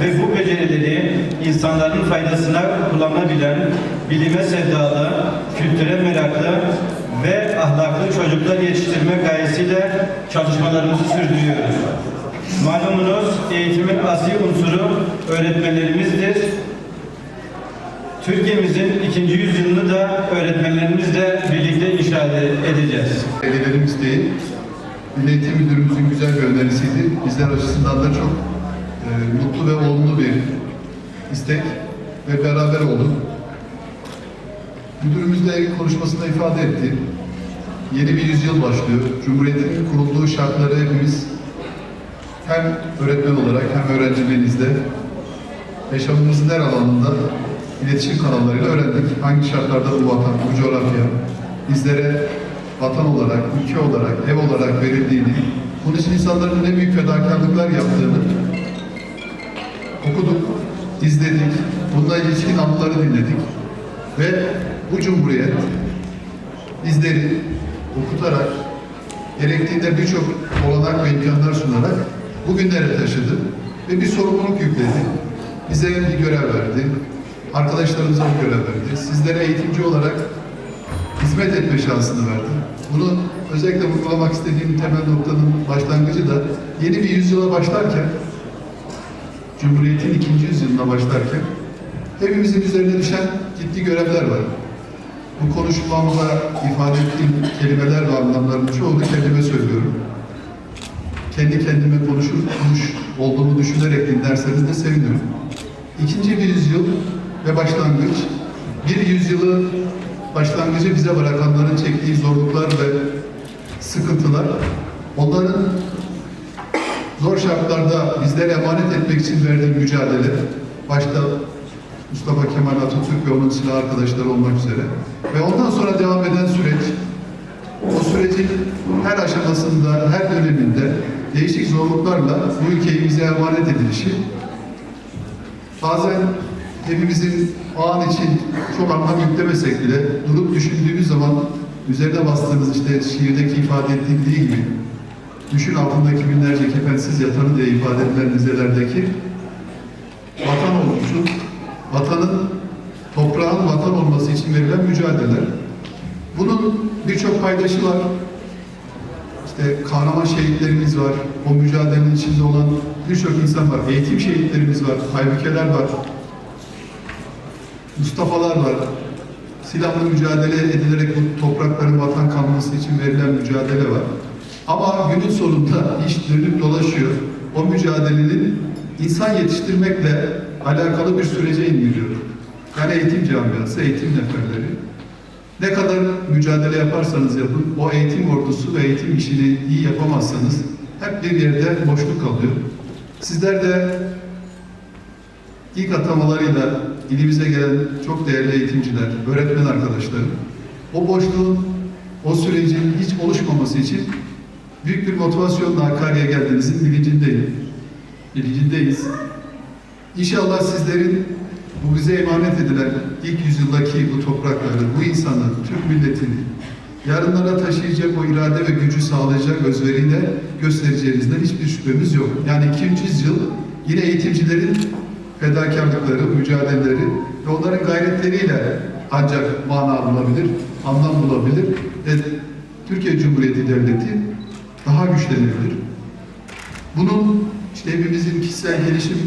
ve bu becerileri insanların faydasına kullanabilen, bilime sevdalı, kültüre meraklı ve ahlaklı çocuklar yetiştirme gayesiyle çalışmalarımızı sürdürüyoruz. Malumunuz eğitimin asli unsuru öğretmenlerimizdir. Türkiye'mizin ikinci yüzyılını da öğretmenlerimizle birlikte inşa edeceğiz. Belediyelerimiz değil, Milli Eğitim Müdürümüzün güzel bir önerisiydi. Bizler açısından da çok mutlu ve olumlu bir istek ve beraber olduk. Müdürümüz de konuşmasında ifade etti. Yeni bir yüzyıl başlıyor. Cumhuriyetin kurulduğu şartları hepimiz hem öğretmen olarak hem öğrenciliğinizde yaşamımızın her alanında iletişim kanallarıyla öğrendik. Hangi şartlarda bu vatan, bu coğrafya bizlere vatan olarak, ülke olarak, ev olarak verildiğini, bunun için insanların ne büyük fedakarlıklar yaptığını okuduk, izledik, bununla ilişkin anıları dinledik ve bu cumhuriyet bizleri okutarak, gerektiğinde birçok olanak ve imkanlar sunarak bugünlere taşıdı ve bir sorumluluk yükledi. Bize bir görev verdi. Arkadaşlarımıza bir görev verdi. Sizlere eğitimci olarak hizmet etme şansını verdi. Bunu özellikle vurgulamak istediğim temel noktanın başlangıcı da yeni bir yüzyıla başlarken, Cumhuriyet'in ikinci yüzyılına başlarken hepimizin üzerine düşen ciddi görevler var. Bu konuşmamda ifade ettiğim kelimeler ve anlamların çoğunu kendime söylüyorum. Kendi kendime konuşur, konuş olduğumu düşünerek dinlerseniz de sevinirim. İkinci bir yüzyıl ve başlangıç, bir yüzyılı başlangıcı bize bırakanların çektiği zorluklar ve sıkıntılar, onların zor şartlarda bizlere emanet etmek için verdiği mücadele, başta Mustafa Kemal Atatürk ve onun silah arkadaşları olmak üzere. Ve ondan sonra devam eden süreç, o sürecin her aşamasında, her döneminde değişik zorluklarla bu ülkeyi bize emanet edilişi, bazen hepimizin o an için çok anlam yüklemesek bile durup düşündüğümüz zaman üzerine bastığımız işte şiirdeki ifade edildiği gibi düşün altındaki binlerce kefensiz yatanı diye ifade edilen dizelerdeki vatan olgusu, vatanın, toprağın vatan olması için verilen mücadeleler. Bunun birçok paydaşı var. İşte kahraman şehitlerimiz var. O mücadelenin içinde olan birçok insan var. Eğitim şehitlerimiz var. Haybükeler var. Mustafa'lar var. Silahlı mücadele edilerek bu toprakların vatan kalması için verilen mücadele var. Ama günün sonunda iş dönüp dolaşıyor. O mücadelenin insan yetiştirmekle alakalı bir sürece indiriliyor. Yani eğitim camiası, eğitim neferleri. Ne kadar mücadele yaparsanız yapın, o eğitim ordusu ve eğitim işini iyi yapamazsanız hep bir yerde boşluk kalıyor. Sizler de ilk atamalarıyla ilimize gelen çok değerli eğitimciler, öğretmen arkadaşlarım, o boşluğun, o sürecin hiç oluşmaması için büyük bir motivasyonla Hakkari'ye geldiğinizin bilincindeyim. Bilincindeyiz. İnşallah sizlerin bu bize emanet edilen ilk yüzyıldaki bu toprakları, bu insanı, Türk milletini yarınlara taşıyacak o irade ve gücü sağlayacak özveriyle göstereceğinizden hiçbir şüphemiz yok. Yani ikinci yüzyıl yine eğitimcilerin fedakarlıkları, mücadeleleri ve onların gayretleriyle ancak mana bulabilir, anlam bulabilir ve Türkiye Cumhuriyeti Devleti daha güçlenebilir. Bunun işte hepimizin kişisel gelişim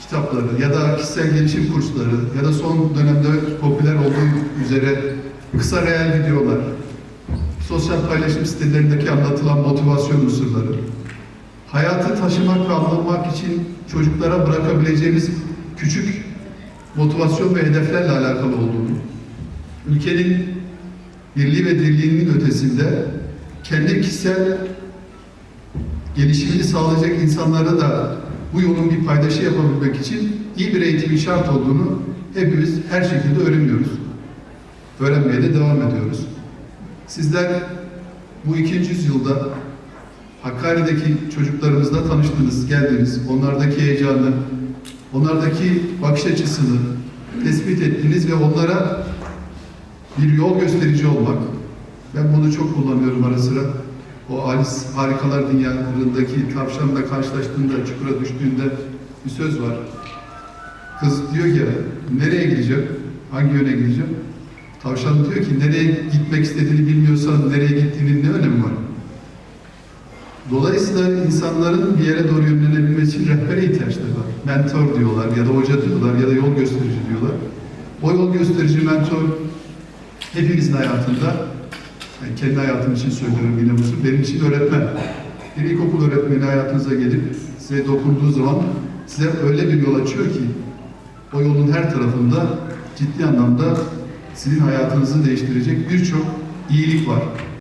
kitapları ya da kişisel gelişim kursları ya da son dönemde popüler olduğu üzere kısa reel videolar, sosyal paylaşım sitelerindeki anlatılan motivasyon unsurları, hayatı taşımak ve anlamak için çocuklara bırakabileceğimiz küçük motivasyon ve hedeflerle alakalı olduğunu, ülkenin birliği ve dirliğinin ötesinde kendi kişisel gelişimini sağlayacak insanlara da bu yolun bir paydaşı yapabilmek için iyi bir eğitimin şart olduğunu hepimiz her şekilde öğreniyoruz. Öğrenmeye de devam ediyoruz. Sizler bu ikinci yüzyılda Hakkari'deki çocuklarımızla tanıştınız, geldiniz. Onlardaki heyecanı, onlardaki bakış açısını tespit ettiniz ve onlara bir yol gösterici olmak, Ben bunu çok kullanıyorum ara sıra. O Alice Harikalar Diyarı'ndaki tavşanla karşılaştığında, çukura düştüğünde bir söz var. Kız diyor ki, nereye gideceğim? Hangi yöne gideceğim? Tavşan diyor ki, nereye gitmek istediğini bilmiyorsan nereye gittiğinin ne önemi var? Dolayısıyla insanların bir yere doğru yönlenebilmesi için rehbere ihtiyaçları var. Mentor diyorlar ya da hoca diyorlar ya da yol gösterici diyorlar. O yol gösterici mentor hepimizin hayatında, yani kendi hayatım için söylüyorum yine bu, benim için öğretmen. Bir ilkokul öğretmeni hayatınıza gelip size dokunduğu zaman size öyle bir yol açıyor ki o yolun her tarafında ciddi anlamda sizin hayatınızı değiştirecek birçok iyilik var.